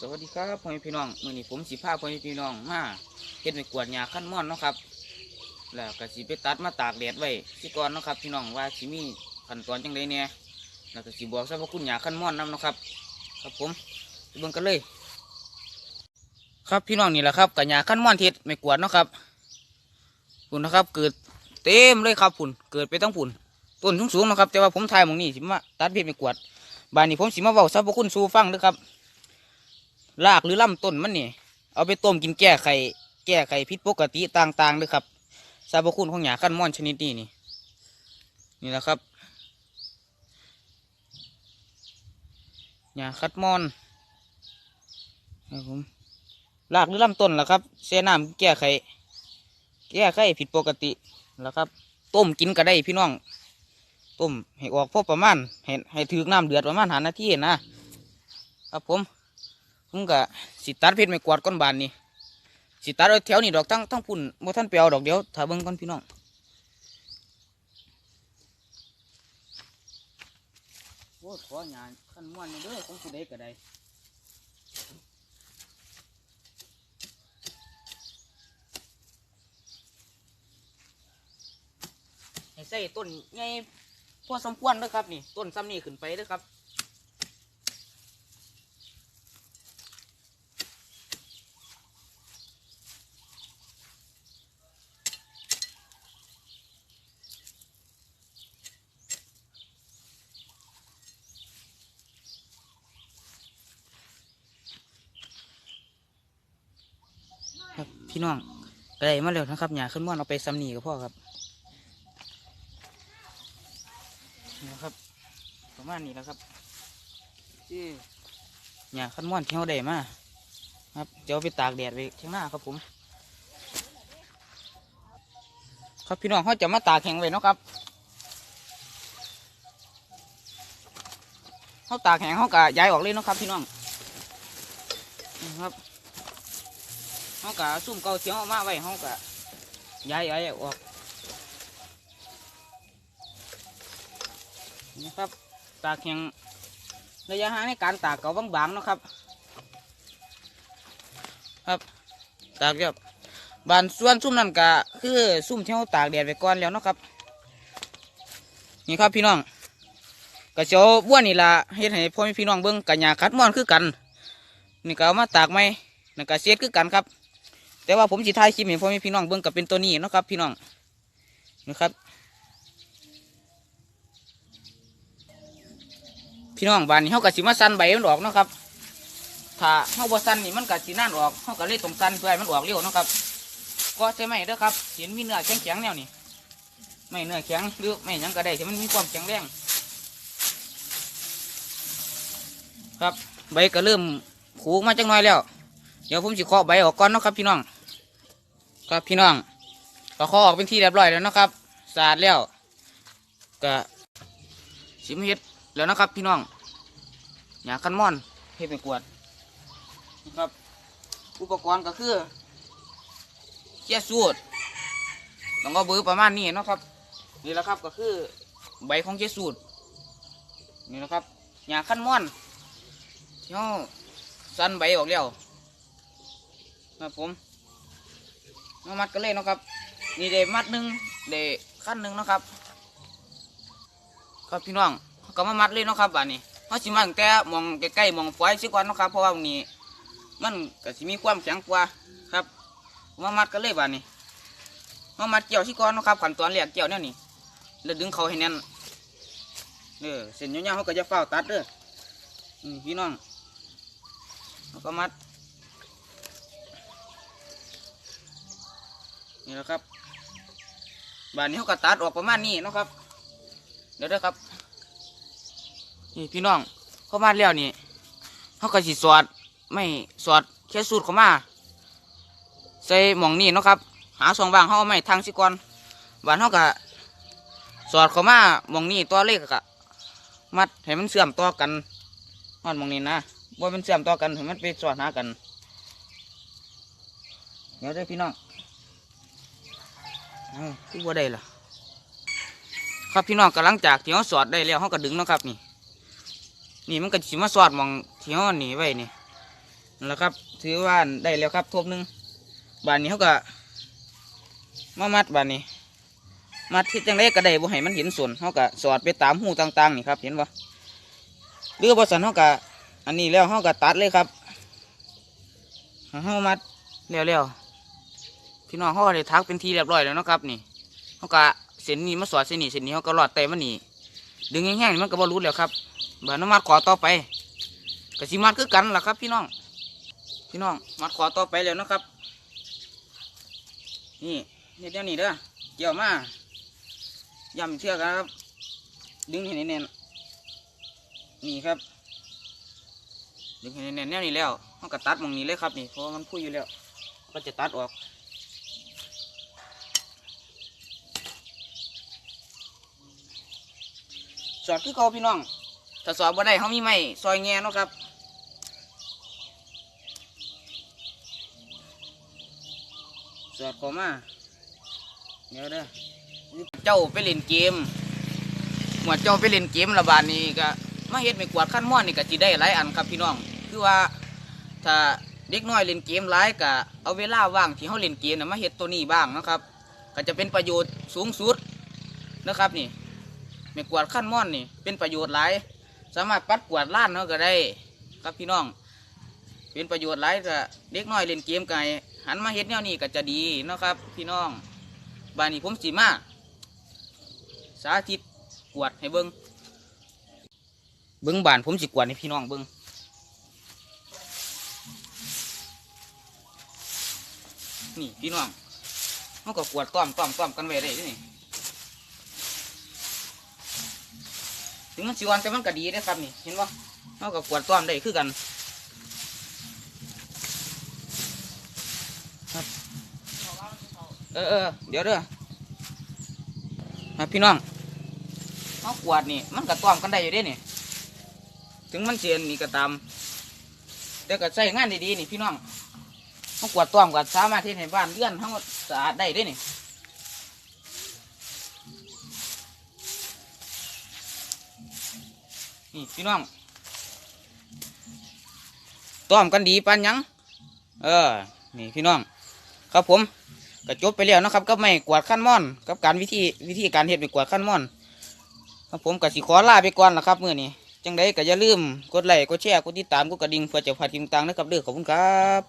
สวัสดีครับพ่อแม่พี่น้องมื้อนี้ผมสิพาพ่อแม่พี่น้องมาเฮ็ดในกวดหญ้าขั้นม่อนเนาะครับ แล้วก็สิไปตัดมาตากแดดไว้สิก่อนเนาะครับ พี่น้องว่าสิมีขั้นตอนจังไดแหน่ยแล้วก็สิบอกสรรพคุณหญ้าขั้นม่อนนํเนาะครับ ครับผมไปเบิ่งกันเลย ครับพี่น้องนี่แหละครับกับหญ้าขั้นม่อนเฮ็ดไม่กวดเนาะครับพุ่นนะครับ เกิดเต็มเลยครับพุ่นเกิดไปทั้งพุ่นต้นสูงๆเนาะครับ แต่ว่าผมถ่ายมองนี้สิมาตัดเฮ็ดไม่กวดบานนี้ผมสิมาเว้าสรรพคุณสูฟังเด้อครับ รากหรือลำต้นมันนี่ เอาไปต้มกินแก้ไขแก้ไขพิษปกติต่างๆเลยครับสรรพคุณของหญ้าขั้นม่อนชนิดนี้นี่นี่แหละครับหญ้าคัดม่อนครับผมรากหรือลำต้นล่ะครับเสน้ำแก้ไขแก้ไขผิดปกติแล้วครับ ต้มกินก็ได้พี่น้อง ต้มให้ออกพอประมาณให้ให้ถือน้ำเดือดประมาณหานาทีนะครับผม ผมก็สิตัดเพชรไม่กวาดก้อนบานนี่สิตัดเอาแถวนี่ดอกทั้งทั้งพุ่นบ่ท่านไปเอาดอกเดียวถ้าเบิ่งก่อนพี่น้องโอ้ขอหยาขั้นม่วนนี่เด้อของผู้ใดก็ได้ให้ใส่ต้นใหญ่พอสมควรเด้อครับนี่ต้นซ้ำนี่ขึ้นไปเด้อครับ พี่น้องก็ได้มาแล้วนะครับหยาขึ้นม่อนเอาไปซ้ำหนีกับพ่อครับนะครับประมาณนี้แล้วครับที่หยาขึ้นม่อนที่เขาได้มาครับเดี๋ยวเอาไปตากแดดไว้ข้างหน้าครับผม ครับพี่น้องเขาจะมาตากแข็งไว้เนาะครับเขาตากแข็งเขากะย้ายออกเลยเนาะครับพี่น้องนะครับ เขากะซุ่มเกาเสียงออกมาไว้เขากะย้ายย้ายออกนี่ครับตากแข็งระยะห่างในการตากเกาบางๆนะครับ ครับตากเรียบบานส่วนซุ่มนั่นกะคือซุ่มที่เขาตากแดดไว้ก่อนแล้วนะครับ นี่ครับพี่น้องกระเจียวบ้วนนี่ละเฮ็ดให้พ่อแม่พี่น้องเบิ่งกะหยาคัดม่อนคือกัน นี่ก็เอามาตากไหมนั่ก็เสียดคือกันครับ แต่ว่าผมสิถ่ายคลิปให้พ่อแม่พี่น้องเบิ่งกับเป็นตัวนี้นะครับ พี่น้องนะครับ พี่น้องบานนี้เขาก็สิมาสั้นใบมันออกนะครับ ถ้าเขาบ่สั้นนี่มันก็สินั่นออกเขาก็เลยต้องสั้นเพื่อให้มันออกเร็วนะครับ ก็ใช่ไหมเด้อครับเห็นมีเนื้อแข็งๆแนวนี่ไม่เนื้อแข็งหรือไม่ยังก็ได้ที่มันมีความแข็งแรงครับใบก็เริ่มขูมาจังน้อยแล้ว เดี๋ยวผมสิเคาะใบออกก่อนนะครับพี่น้อง ครับพี่น้องก็เคาะออกเป็นที่เรียบร้อยแล้วนะครับสะอาดแล้วก็สิมเฮ็ดแล้วนะครับ พี่น้องหยาคันม่อนเฮ็ดเป็นกวดนะครับ อุปกรณ์ก็คือเจี๊ยสูตรต้องเอาเบอร์ประมาณนี้นะครับนี่แหละครับก็คือใบของเจี๊ยสูตรนี่นะครับหยาคันม่อนที่เราสั้นใบออกแล้วครับผม มามัดกันเลยนะครับ นี่เดมัดหนึ่งเดขั้นหนึ่งนะครับ ครับพี่น้องก็มามัดเลยนะครับบ้านนี้เขาสิมาตั้งแต่มองใกล้ๆมองฝอยสิก่อนนะครับ เพราะว่าวันนี้มันก็สิมีความแข็งกว่าครับมามัดกันเลยบ้านนี้มามัดเกี่ยวสิก่อนนะครับขั้นตอนแรกเกี่ยวเนี่ยนี่แล้วดึงเขาให้แน่นเออเส้นยาวๆเขาก็จะเฝ้าตัดเด้อพี่น้องก็มัด นี่แหละครับบานนี้เขาก็ตัดออกประมาณนี้นะครับ เดี๋ยวด้อครับ นี่พี่น้องเข้ามาแล้วนี่เขาก็สิสอดไม่สอดแค่สูตรเข้ามา ใส่หม่องนี่นะครับ หาสองบางเขาเอาไม่ทางสิก่อนบานเขาก็สอดเข้ามาหม่องนี่ตัวเลขกะมัดให้มันเสื่อมต่อกันมัดหมองนี้นะว่ามันเสื่อมต่อกันให้มันไปสอดหากัน เดี๋ยวด้อพี่น้อง เอ้าคือว่าได้ล่ะ ครับพี่น้องกำลังจากที่เขาสอดได้แล้วเขาก็ดึงเนาะครับนี่ นี่มันก็สิมาสอดมองที่เขาหนีไว้นี่นั่นแหละครับ ถือว่าได้แล้วครับทบหนึ่งบานนี้เขาก็มามัดบานนี้ มัดที่จังไรก็ได้บ่ให้มันเห็นส่วนเขาก็สอดไปตามหูต่างๆนี่ครับ เห็นบ่หรือบสันเขาก็อันนี้แล้วเขาก็ตัดเลยครับเขามัดแล้วๆ พี่น้องเขาก็ได้ทักเป็นทีเรียบร้อยแล้วนะครับนี่เขาก็เส้นนี้มาสอดเส้นนี้เส้นนี้เขาก็รอดแต่มันนี่ดึงแห้งๆมันก็บ่รู้แล้วครับบานน้ำมัดขอต่อไปก็สิมัดคือกันล่ะครับ พี่น้อง พี่น้องมัดขอต่อไปแล้วนะครับ นี่เฮ็ดแนวนี้เด้อเกี่ยวมาย่ำเชือกครับ ดึงให้แน่นนี่ครับ ดึงให้แน่นแนวนี้แล้วเขาก็ตัดมองนี้เลยครับนี่เพราะมันพุ่ยอยู่แล้ว ก็จะตัดออก สอดคือเขาพี่น้องถ้าสอดบ่ได้เขามีไม้ซอยแง่เนาะครับสอดเข้ามาเดี๋ยวเด้อเจ้าไปเล่นเกมหมวดเจ้าไปเล่นเกมระบาดนี้ก็มาเฮ็ดไม่กวาดขั้นม้อนนี่ก็สิได้หลายอันครับพี่น้อง คือว่าถ้าเด็กน้อยเล่นเกมหลายก็เอาเวลาว่างที่เขาเล่นเกมน่ะมาเฮ็ดตัวนี้บ้างนะครับ ก็จะเป็นประโยชน์สูงสุดนะครับนี่ ไม่กวาดขั้นม้อนนี่เป็นประโยชน์หลาย สามารถปัดกวาดล้านเขาก็ได้ ครับพี่น้อง เป็นประโยชน์หลายถ้าเด็กน้อยเล่นเกมไก่หันมาเฮ็ดแนวนี้ก็จะดีเนาะครับ พี่น้องบ้านนี้ผมสีมาสาธิตกวาดให้เบิงเบิงบ้านผมสิกวาดให้พี่น้องเบิงนี่พี่น้องเขาก็กวาดต้อมต้อมต้อมกันไว้ได้เด้อนี่ ถึงมันสิวันแต่มันก็ดีนะครับนี่เห็นปะเขาก็กวดต้อมได้คือกันเออเออเดี๋ยวเด้อมาพี่น้องเอากวดนี่ มันก็ต้อมกันได้อยู่ด้นี่ถึงมันเสียนนี่ก็ตามแต่ก็ใช้งานดีๆนี่พี่น้องเอากวดต้อมก็สามารถที่ให้บ้านเรือนทั้งหมดสะอาดได้ด้นี่ นี่พี่น้องต้อมกันดีปานยัง เออ นี่พี่น้อง ครับผมก็จบไปแล้วนะครับก็ไม่กวาดขั้นม่อน กับการวิธีวิธีการเห็ดไม่กวาดขั้นม่อน ครับผมกับสีขอลาไปก่อนละครับมื่อนี้จังไดก็อย่าลืมกดไลค์กดแชร์กดติดตามกดกระดิ่งเพื่อจะพลาดคลิปต่างนะครับเด้อขอบคุณครับ